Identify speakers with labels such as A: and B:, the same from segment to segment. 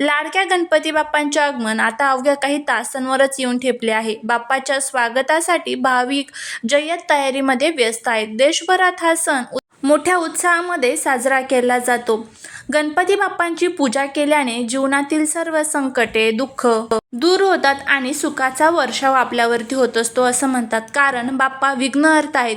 A: लाडक्या गणपती बाप्पांचे आगमन आता अवघ्या काही तासांवरच येऊन ठेपले आहे. बाप्पाच्या स्वागतासाठी भाविक जय्यत तयारीमध्ये व्यस्त आहेत. देशभरात हा सण मोठ्या उत्साहामध्ये साजरा केला जातो. गणपती बाप्पांची पूजा केल्याने जीवनातील सर्व संकटे दुःख दूर होतात आणि सुखाचा वर्षाव आपल्यावरती होत असतो असं म्हणतात. कारण बाप्पा विघ्नहर्ता आहेत.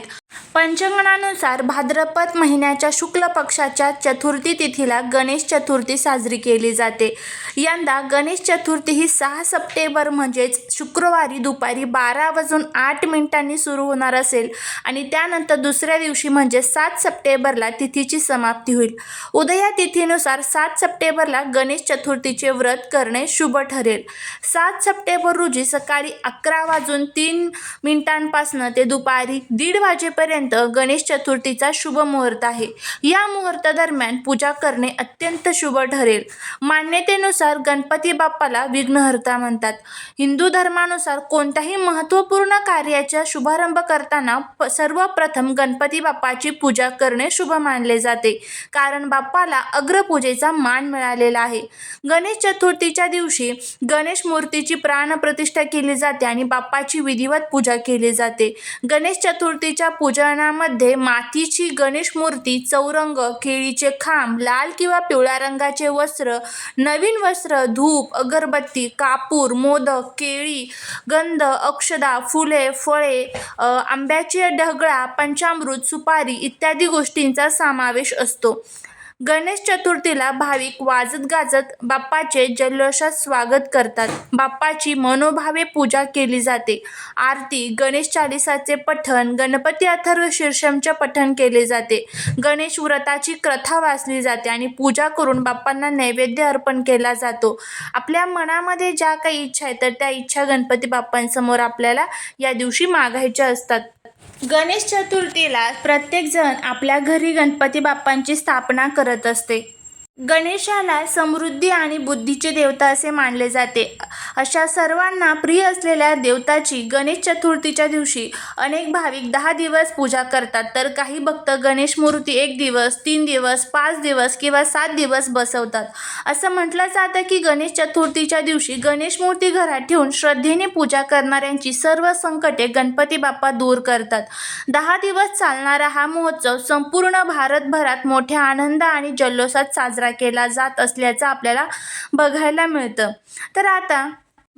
A: पंचांगणानुसार भाद्रपद महिन्याच्या शुक्ल पक्षाच्या चतुर्थी तिथीला गणेश चतुर्थी साजरी केली जाते. यंदा गणेश चतुर्थी ही सहा सप्टेंबर म्हणजेच शुक्रवारी दुपारी बारा वाजून आठ मिनिटांनी सुरू होणार असेल आणि त्यानंतर दुसऱ्या दिवशी म्हणजे सात सप्टेंबरला तिथीची समाप्ती होईल. उदया तिथीनुसार सात सप्टेंबरला गणेश चतुर्थीचे व्रत करणे शुभ ठरेल. सात सप्टेंबर रोजी सकाळी अकरा वाजून तीन मिनिटांपासून ते दुपारी दीड वाजेपर्यंत गणेश चतुर्थीचा शुभ मुहूर्त आहे. या मुहूर्तादरम्यान पूजा करणे अत्यंत शुभ ठरेल. मान्यतेनुसार गणपती बाप्पाला विघ्नहर्ता म्हणतात. हिंदू धर्मानुसार कोणत्याही महत्त्वपूर्ण कार्याचा शुभारंभ करताना प सर्वप्रथम गणपती बाप्पाची पूजा करणे शुभ मानले जाते. कारण बाप्पाला अग्रपूजेचा मान मिळालेला आहे. गणेश चतुर्थीच्या दिवशी गणेश मूर्तीची प्राणप्रतिष्ठा केली जाते आणि बाप्पाची विधिवत पूजा केली जाते. गणेश चतुर्थीच्या पूजनामध्ये मातीची गणेश मूर्ती चौरंग केळीचे खांब लाल किंवा पिवळ्या रंगाचे वस्त्र नवीन वस्त्र धूप अगरबत्ती कापूर मोदक केळी गंध अक्षदा फुले फळे आंब्याचे ढगळा पंचामृत सुपारी इत्यादी गोष्टींचा समावेश असतो. गणेश चतुर्थीला भाविक वाजत गाजत बाप्पाचे जल्लोषात स्वागत करतात. बाप्पाची मनोभावे पूजा केली जाते. आरती गणेश चालिसाचे पठण गणपती अथर्व शीर्षमचे पठण केले जाते. गणेश व्रताची कथा वाचली जाते आणि पूजा करून बाप्पांना नैवेद्य अर्पण केला जातो. आपल्या मनामध्ये ज्या काही इच्छा आहेत तर त्या इच्छा गणपती बाप्पांसमोर आपल्याला या दिवशी मागायच्या असतात. गणेश चतुर्थीला प्रत्येकजण आपल्या घरी गणपती बाप्पांची स्थापना करत असते. गणेशाला समृद्धी आणि बुद्धीचे देवता असे मानले जाते. अशा सर्वांना प्रिय असलेल्या देवताची गणेश चतुर्थीच्या दिवशी अनेक भाविक दहा दिवस पूजा करतात. तर काही भक्त गणेश मूर्ती एक दिवस तीन दिवस पाच दिवस किंवा सात दिवस बसवतात. असं म्हटलं जातं की गणेश चतुर्थीच्या दिवशी गणेश मूर्ती घरात ठेवून श्रद्धेने पूजा करणाऱ्यांची सर्व संकटे गणपती बाप्पा दूर करतात. दहा दिवस चालणारा हा महोत्सव संपूर्ण भारतभरात मोठ्या आनंद आणि जल्लोषात साजरा केला जात असल्याचं आपल्याला बघायला मिळतं. तर आता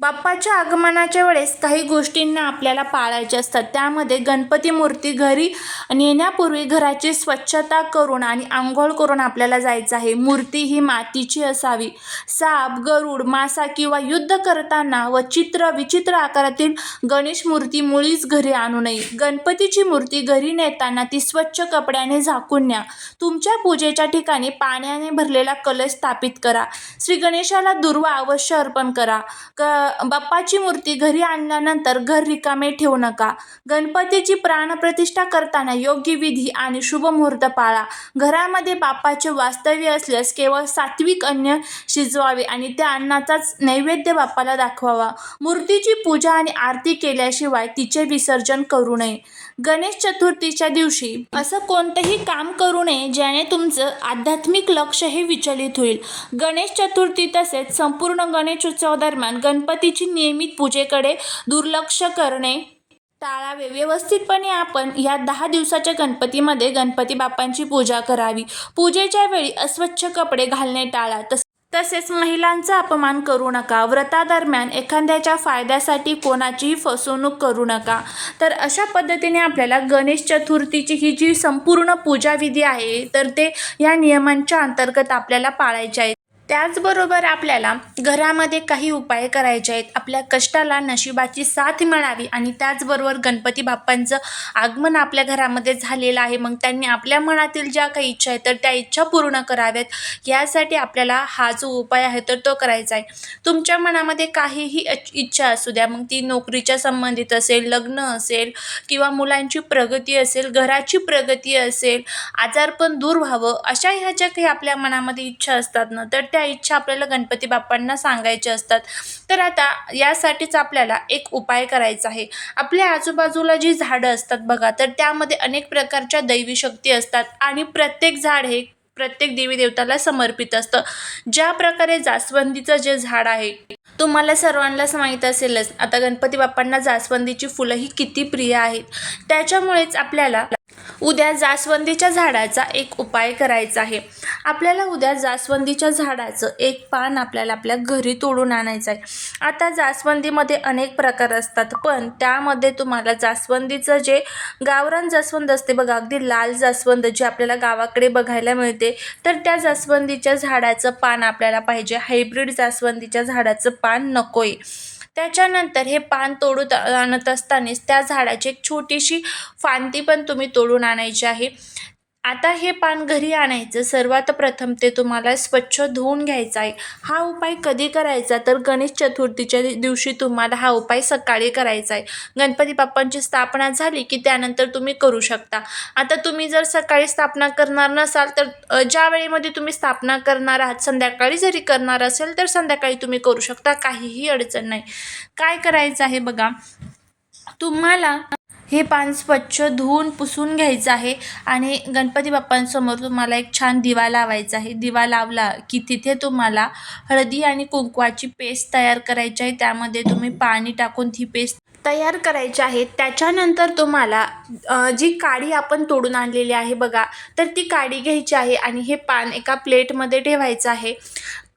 A: बाप्पाच्या आगमनाच्या वेळेस काही गोष्टींना आपल्याला पाळायच्या असतात. त्यामध्ये गणपती मूर्ती घरी नेण्यापूर्वी घराची स्वच्छता करून आणि आंघोळ करून आपल्याला जायचं आहे. मूर्ती ही मातीची असावी. साप गरुड मासा किंवा युद्ध करताना व चित्र विचित्र आकारातील गणेश मूर्ती मुळीच घरी आणू नये. गणपतीची मूर्ती घरी नेताना ती स्वच्छ कपड्याने झाकून न्या. तुमच्या पूजेच्या ठिकाणी पाण्याने भरलेला कलश स्थापित करा. श्री गणेशाला दुर्वा अवश्य अर्पण करा. क बाप्पाची मूर्ती घरी आणल्यानंतर घर रिकामे ठेवू नका. गणपतीची प्राणप्रतिष्ठा करताना योग्य विधी आणि शुभ मुहूर्त पाळा. घरामध्ये बाप्पाचे वास्तव्य असल्यास केवळ सात्विक अन्न शिजवावे आणि त्या अन्नाचाच नैवेद्य बाप्पाला दाखवावा. मूर्तीची पूजा आणि आरती केल्याशिवाय तिचे विसर्जन करू नये. गणेश चतुर्थीच्या दिवशी असं कोणतंही काम करू नये ज्याने तुमचं आध्यात्मिक लक्ष हे विचलित होईल. गणेश चतुर्थी तसेच संपूर्ण गणेशोत्सव दरम्यान गणपतीची नियमित पूजेकडे दुर्लक्ष करणे टाळावे. व्यवस्थितपणे आपण या दहा दिवसाच्या गणपतीमध्ये गणपती बाप्पांची पूजा करावी. पूजेच्या वेळी अस्वच्छ कपडे घालणे टाळा. तस तसेच महिलांचा अपमान करू नका. व्रतादरम्यान एखाद्याच्या फायद्यासाठी कोणाचीही फसवणूक करू नका. तर अशा पद्धतीने आपल्याला गणेश चतुर्थीची ही जी संपूर्ण पूजाविधी आहे तर ते या नियमांच्या अंतर्गत आपल्याला पाळायचे आहे. त्याचबरोबर आपल्याला घरामध्ये काही उपाय करायचे आहेत. आपल्या कष्टाला नशिबाची साथ मिळावी आणि त्याचबरोबर गणपती बाप्पांचं आगमन आपल्या घरामध्ये झालेलं आहे. मग त्यांनी आपल्या मनातील ज्या काही इच्छा आहेत तर त्या इच्छा पूर्ण कराव्यात. यासाठी आपल्याला हा जो उपाय आहे तर तो करायचा आहे. तुमच्या मनामध्ये काहीही इच्छा असू द्या. मग ती नोकरीच्या संबंधित असेल लग्न असेल किंवा मुलांची प्रगती असेल घराची प्रगती असेल आजारपण दूर व्हावं अशा ह्या ज्या काही आपल्या मनामध्ये इच्छा असतात ना तर त्या इच्छा आपल्याला गणपती बाप्पांना सांगायच्या असतात. तर आता यासाठीच आपल्याला एक उपाय करायचा आहे. आपल्या आजूबाजूला जी झाडं असतात बघा तर त्यामध्ये अनेक प्रकारच्या दैवी शक्ती असतात आणि प्रत्येक झाड हे प्रत्येक देवी देवताला समर्पित असतं. ज्या प्रकारे जास्वंदीचं जे झाड आहे तुम्हाला सर्वांनाच माहीत असेलच आता गणपती बाप्पांना जास्वंदीची फुलं ही किती प्रिय आहेत. त्याच्यामुळेच आपल्याला उद्या जास्वंदीच्या झाडाचा एक उपाय करायचा आहे. आपल्याला उद्या जास्वंदीच्या झाडाचं एक पान आपल्याला आपल्या घरी तोडून आणायचं आहे. आता जास्वंदीमध्ये अनेक प्रकार असतात पण त्यामध्ये तुम्हाला जास्वंदीचं जे गावरान जास्वंद असते बघा अगदी लाल जास्वंद जे आपल्याला गावाकडे बघायला मिळते तर त्या जास्वंदीच्या झाडाचं पान आपल्याला पाहिजे. हायब्रिड जास्वंदीच्या झाडाचं पान नको आहे त्याच्यानंतर हे पान तोडू आणत असतानाच त्या झाडाची एक छोटीशी फांदी पण तुम्ही तोडून आणायची आहे. आता हे पान घरी आणायचं. सर्वात प्रथम ते तुम्हाला स्वच्छ धुवून घ्यायचं आहे. हा उपाय कधी करायचा? तर गणेश चतुर्थीच्या दिवशी तुम्हाला हा उपाय सकाळी करायचा आहे. गणपती बाप्पांची स्थापना झाली की त्यानंतर तुम्ही करू शकता. आता तुम्ही जर सकाळी स्थापना करणार नसाल तर ज्या वेळेमध्ये तुम्ही स्थापना करणार आहात संध्याकाळी जरी करणार असेल तर संध्याकाळी तुम्ही करू शकता. काहीही अडचण नाही. काय करायचं आहे बघा. तुम्हाला हे पान स्वच्छ धुवून पुसून घ्यायचं आहे आणि गणपती बाप्पांसमोर तुम्हाला एक छान दिवा लावायचा आहे. दिवा लावला की तिथे तुम्हाला हळदी आणि कुंकवाची पेस्ट तयार करायची आहे. त्यामध्ये तुम्ही पाणी टाकून ती पेस्ट तयार करायची आहे. त्याच्यानंतर तुम्हाला जी काडी आपण तोडून आणलेली आहे बघा तर ती काडी घ्यायची आहे आणि हे पान एका प्लेटमध्ये ठेवायचं आहे.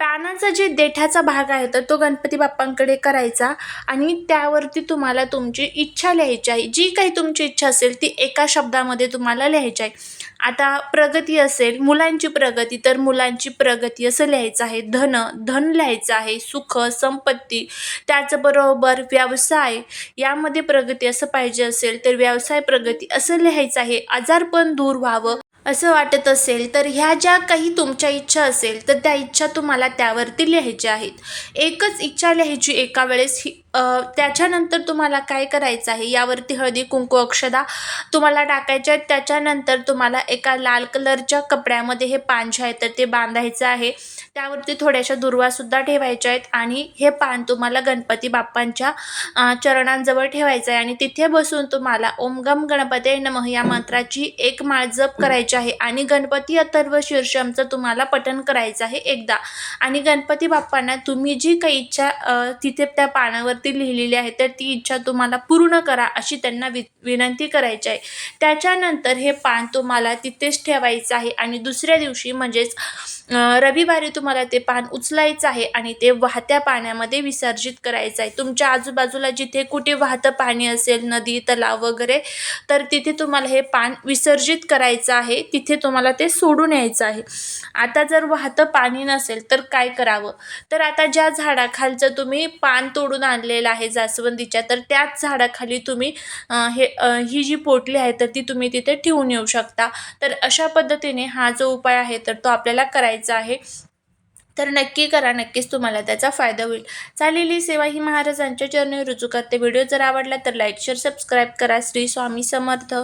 A: पानाचा जे देठाचा भाग आहे तर तो गणपती बाप्पांकडे करायचा आणि त्यावरती तुम्हाला तुमची इच्छा लिहायची आहे. जी काही तुमची इच्छा असेल ती एका शब्दामध्ये तुम्हाला लिहायची आहे. आता प्रगती असेल मुलांची प्रगती तर मुलांची प्रगती असं लिहायचं आहे. धन धन लिहायचं आहे. सुख संपत्ती त्याचबरोबर व्यवसाय यामध्ये प्रगती असं पाहिजे असेल तर व्यवसाय प्रगती असं लिहायचं आहे. आजारपण दूर व्हावं. असं वाटत असेल तर ह्या ज्या काही तुमच्या इच्छा असेल तर त्या इच्छा तुम्हाला त्यावरती लिहायच्या आहेत. एकच इच्छा लिहायची एका वेळेस ही त्याच्यानंतर तुम्हाला काय करायचं आहे? यावरती हळदी कुंकू अक्षदा तुम्हाला टाकायचे आहेत. त्याच्यानंतर तुम्हाला एका लाल कलरच्या कपड्यामध्ये हे पान जे आहे तर ते बांधायचं आहे. त्यावरती थोड्याशा दुर्वासुद्धा ठेवायच्या आहेत आणि हे पान तुम्हाला गणपती बाप्पांच्या चरणांजवळ ठेवायचं आहे. आणि तिथे बसून तुम्हाला ओम गम गणपते नमः या मंत्राची एक माळ जप करायची आहे. आणि गणपती अथर्व शीर्षमचं तुम्हाला पठण करायचं आहे एकदा. आणि गणपती बाप्पांना तुम्ही जी काही इच्छा तिथे त्या पानावर वरती लिहिलेली आहे तर ती इच्छा तुम्हाला पूर्ण करा अशी त्यांना वि विनंती करायची आहे. त्याच्यानंतर हे पान तुम्हाला तिथेच ठेवायचं आहे आणि दुसऱ्या दिवशी म्हणजेच रविवारी तुम्हाला ते पान उचलायचं आहे आणि ते वाहत्या पाण्यामध्ये विसर्जित करायचं आहे. तुमच्या आजूबाजूला जिथे कुठे वाहतं पाणी असेल नदी तलाव वगैरे तर तिथे तुम्हाला हे पान विसर्जित करायचं आहे. तिथे तुम्हाला ते सोडून यायचं आहे. आता जर वाहतं पाणी नसेल तर काय करावं? तर आता ज्या झाडाखालचं तुम्ही पान तोडून आणले आणलेलं आहे जास्वंदीच्या तर त्याच झाडाखाली तुम्ही हे ही जी पोटली आहे तर ती तुम्ही तिथे ठेवून येऊ शकता. तर अशा पद्धतीने हा जो उपाय आहे तर तो आपल्याला करायचा आहे. तर नक्की करा नक्कीच तुम्हाला त्याचा फायदा होईल. चालेली सेवा ही महाराजांच्या चरणी रुजू करते. व्हिडिओ जर आवडला तर लाईक शेअर सबस्क्राईब करा. श्री स्वामी समर्थ.